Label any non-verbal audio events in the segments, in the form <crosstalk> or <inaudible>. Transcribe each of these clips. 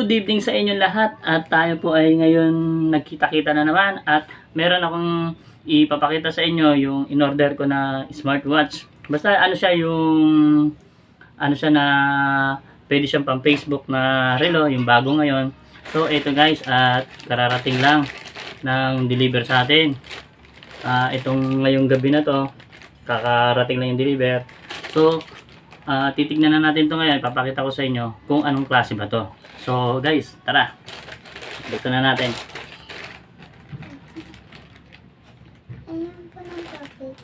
Good evening sa inyong lahat at tayo po ay ngayon nagkita-kita na naman at meron akong ipapakita sa inyo yung in-order ko na smartwatch. Basta ano siya yung ano siya na pwede siyang pang Facebook na relo, yung bago ngayon. So ito guys at kararating lang ng deliver sa atin. Ah, itong ngayong gabi na to, kakarating lang yung deliver. So Ah, titignan na natin to ngayon. Papakita ko sa inyo kung anong klase ba to. So, guys, tara. Buksan na natin. Ayun po ng topic.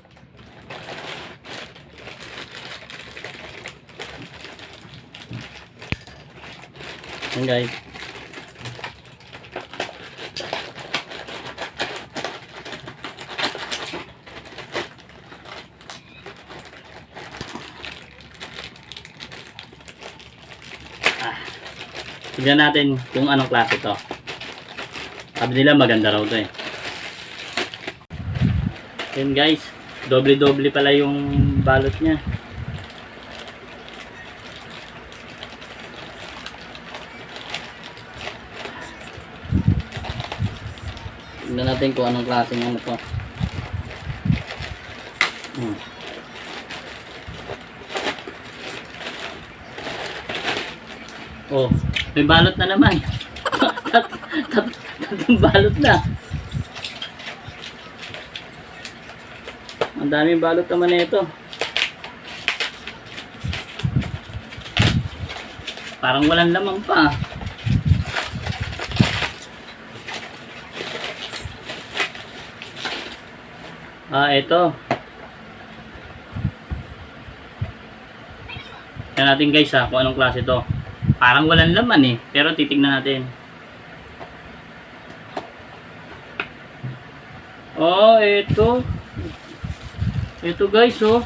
Yan, guys. Tignan natin kung anong klase to. Sabi nila maganda raw to eh. Yan guys, doble-doble pala yung balot niya. Tignan natin kung anong klaseng ano to. Hmm. Oh, may balot na naman. <laughs> Tat- tat- Tatlong balot na. Ang daming balot naman na ito. Parang walang lamang pa. Ah, ito. Yan natin guys ha, kung anong klase to. Parang walang laman eh, pero titignan natin. Oh, ito. Ito guys, oh.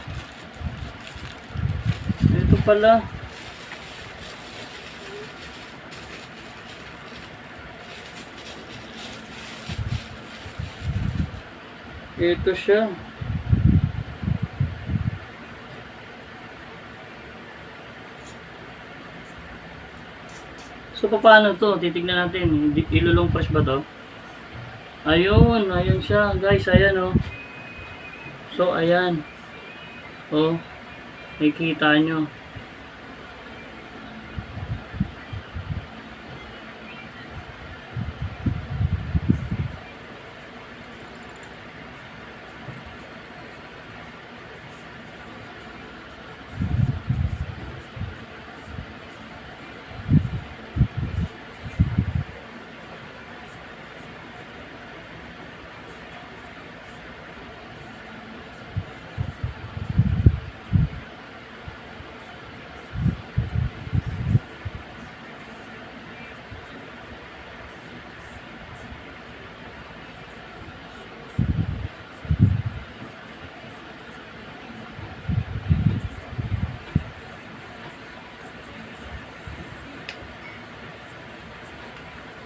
Ito pala. Ito siya. So, paano to? Titignan natin. Ilulong press ba to? Ayun, ayun siya. Guys, ayan oh. So, ayan. Oh, nakikita nyo.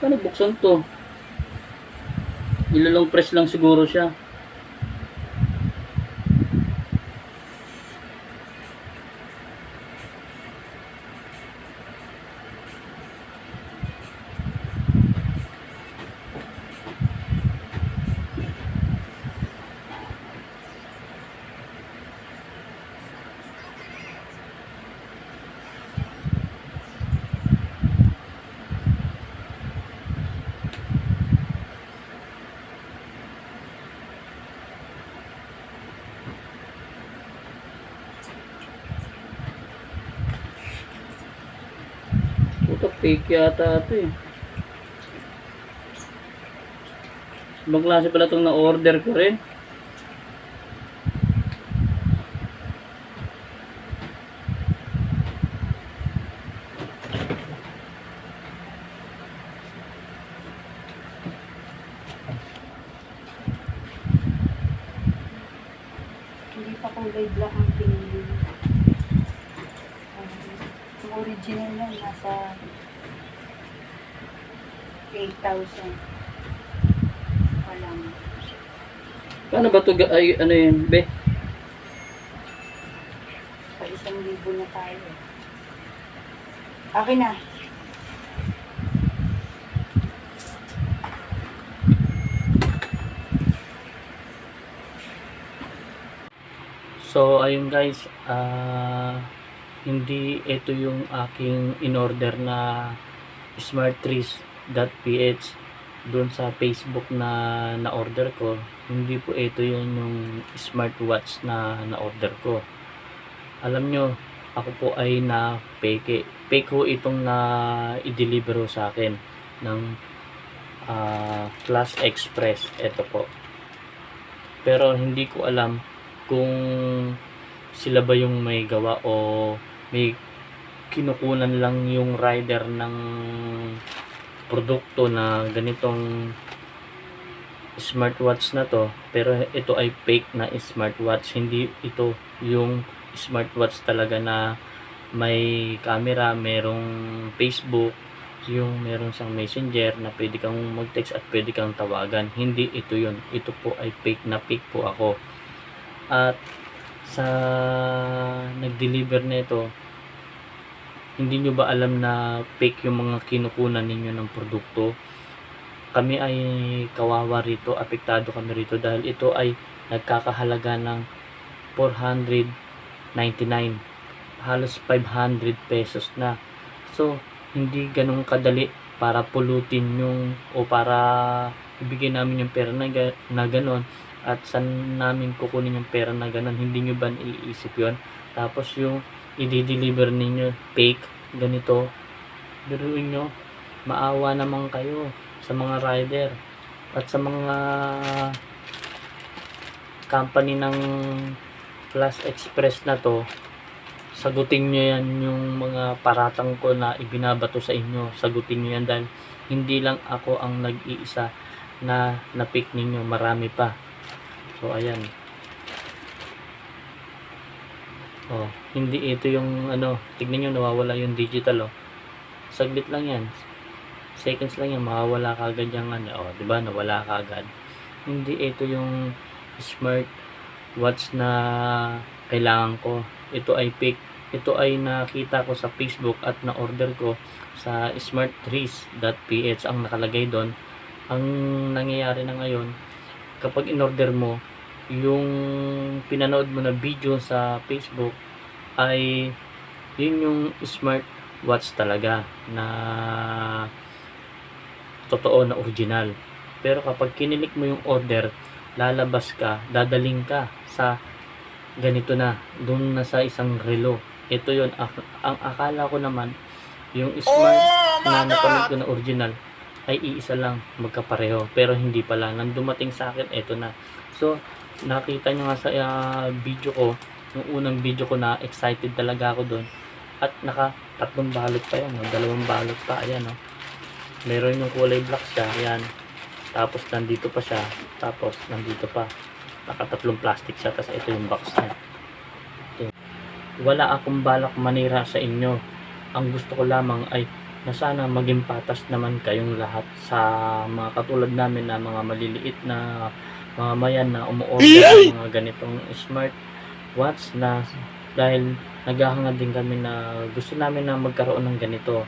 Paano buksan to? Ilulong press lang siguro siya. Fake yata ito eh. Ibang klase pala itong na-order ko rin. 8,000. Walang. Paano ba ito? Ay, ano yun, be? Pag isang libo na tayo. Akin na. So, ayun guys, uh, hindi ito yung aking in-order na smart trees smarttrees.ph doon sa Facebook na na-order ko. Hindi po ito yun yung smartwatch na na-order ko. Alam nyo, ako po ay na fake. Fake ko itong na i-deliver sa akin ng ah, Class Express. Ito po. Pero hindi ko alam kung sila ba yung may gawa o may kinukunan lang yung rider ng produkto na ganitong smartwatch na to pero ito ay fake na smartwatch. Hindi ito yung smartwatch talaga na may camera merong Facebook yung meron siyang messenger na pwede kang mag-text at pwede kang tawagan. Hindi ito yun. Ito po ay fake na fake po ako. At sa nag-deliver nito hindi nyo ba alam na fake yung mga kinukunan ninyo ng produkto? Kami ay kawawa rito apektado kami rito dahil ito ay nagkakahalaga ng 499 halos 500 pesos na. So hindi ganun kadali para pulutin yung o para ibigay namin yung pera na, na ganon at saan namin kukunin yung pera na ganon hindi nyo ba iisip yon tapos yung i-deliver ninyo fake ganito. Biruin nyo maawa naman kayo sa mga rider at sa mga company ng Plus Express na to sagutin nyo yan yung mga paratang ko na ibinabato sa inyo. Sagutin nyo yan dahil hindi lang ako ang nag-iisa na na-pick ninyo. Marami pa. So ayan oh hindi ito yung ano tignan nyo nawawala yung digital oh. Saglit lang yan. Seconds lang yan mawawala kagad yung ano oh di ba? Nawala kagad hindi ito yung smart watch na kailangan ko. Ito ay fake. Ito ay nakita ko sa Facebook at na-order ko sa smarttrees.ph ang nakalagay doon. Ang nangyayari na ngayon kapag in-order mo yung pinanood mo na video sa Facebook ay yun yung smart watch talaga na totoo na original. Pero kapag kinilik mo yung order lalabas ka dadaling ka sa ganito na doon na sa isang relo. Ito yon ang akala ko naman yung smart na napanood ko na original ay iisa lang magkapareho. Pero hindi pala. Nang dumating sa akin ito na. So nakita nyo nga sa ah, video ko yung unang video ko na excited talaga ako doon at naka tatlong balot pa yan oh, dalawang balot pa ayan oh. meron yung kulay black siya ayan. Tapos nandito pa siya tapos nandito pa. Nakatatlong plastic siya tapos ito yung box niya. Ito. wala akong balak manira sa inyo. Ang gusto ko lamang ay na sana maging patas naman kayong lahat sa mga katulad namin na mga maliliit na mga mayan na umuorder ng mga ganitong smart watch na dahil naghahangad din kami na gusto namin na magkaroon ng ganito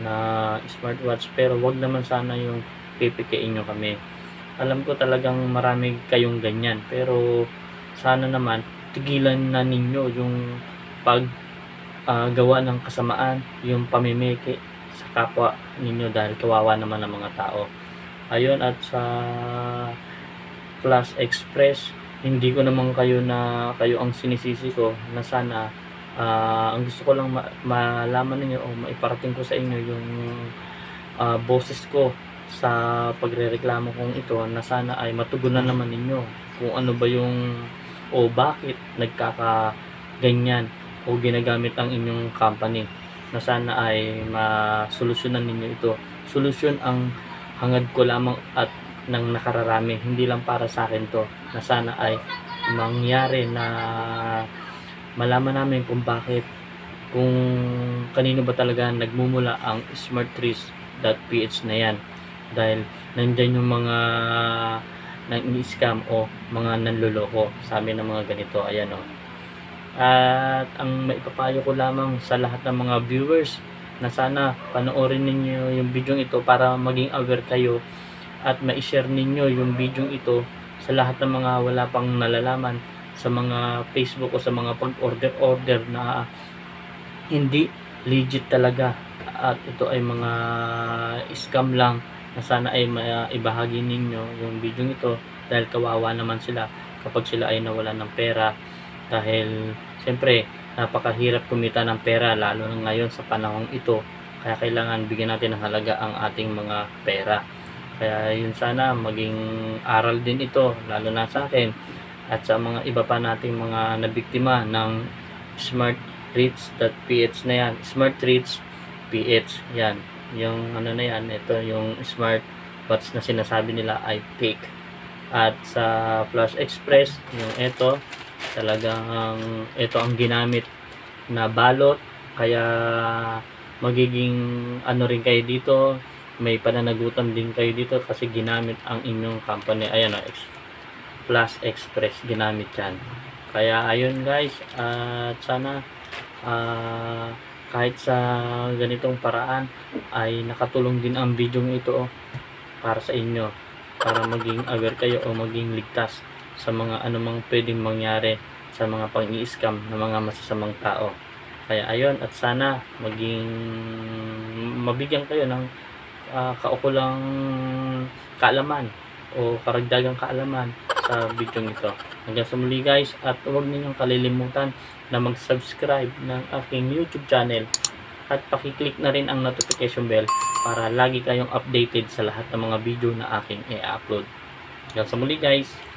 na smartwatch pero wag naman sana yung pipikain nyo kami. Alam ko talagang marami kayong ganyan. Pero sana naman tigilan na ninyo yung pag ah, gawa ng kasamaan yung pamimiki sa kapwa ninyo dahil kawawa naman ng mga tao. Ayun at sa Plus Express. Hindi ko naman kayo na kayo ang sinisisi ko na sana ah, ang gusto ko lang ma- malaman ninyo o maiparating ko sa inyo yung ah, boses ko sa pagrereklamo kong ito na sana ay matugunan naman ninyo kung ano ba yung o bakit nagkaka ganyan o ginagamit ang inyong company na sana ay masolusyonan ninyo ito. Solusyon ang hangad ko lamang at ng nakararami. Hindi lang para sa akin to na sana ay mangyari na malaman namin kung bakit kung kanino ba talaga nagmumula ang smarttrees.ph na yan. Dahil nandyan yung mga nang scam o mga nanloloko sa amin ng mga ganito. Ayan o at ang maipapayo ko lamang sa lahat ng mga viewers na sana panoorin ninyo yung video ito para maging aware kayo at ma-share ninyo yung video ito sa lahat ng mga wala pang nalalaman sa mga Facebook o sa mga pag-order-order na hindi legit talaga. At ito ay mga scam lang na sana ay ma- ibahagi ninyo yung video ito dahil kawawa naman sila kapag sila ay nawalan ng pera. Dahil siyempre napakahirap kumita ng pera lalo na ngayon sa panahong ito. Kaya kailangan bigyan natin ng halaga ang ating mga pera kaya yun sana maging aral din ito lalo na sa akin at sa mga iba pa nating mga nabiktima ng smart reach.ph na yan. Smart reach ph yan. Yung ano na yan ito yung smart watch na sinasabi nila ay fake. At sa Flash Express yung ito talagang ito ang ginamit na balot. Kaya magiging ano rin kayo dito may pananagutan din kayo dito kasi ginamit ang inyong company. Ayan o Ex- Flash Express ginamit yan. Kaya ayun guys at sana ah, kahit sa ganitong paraan ay nakatulong din ang video ito oh, para sa inyo. Para maging aware kayo o maging ligtas sa mga anumang pwedeng mangyari sa mga pang-i-scam ng mga masasamang tao. Kaya ayun at sana maging mabigyan kayo ng ah, kaukulang kaalaman o karagdagang kaalaman sa video ito. Hanggang sa muli guys at huwag ninyong kalilimutan na mag-subscribe ng aking YouTube channel at pakiclick na rin ang notification bell para lagi kayong updated sa lahat ng mga video na aking i-upload. Hanggang sa muli guys.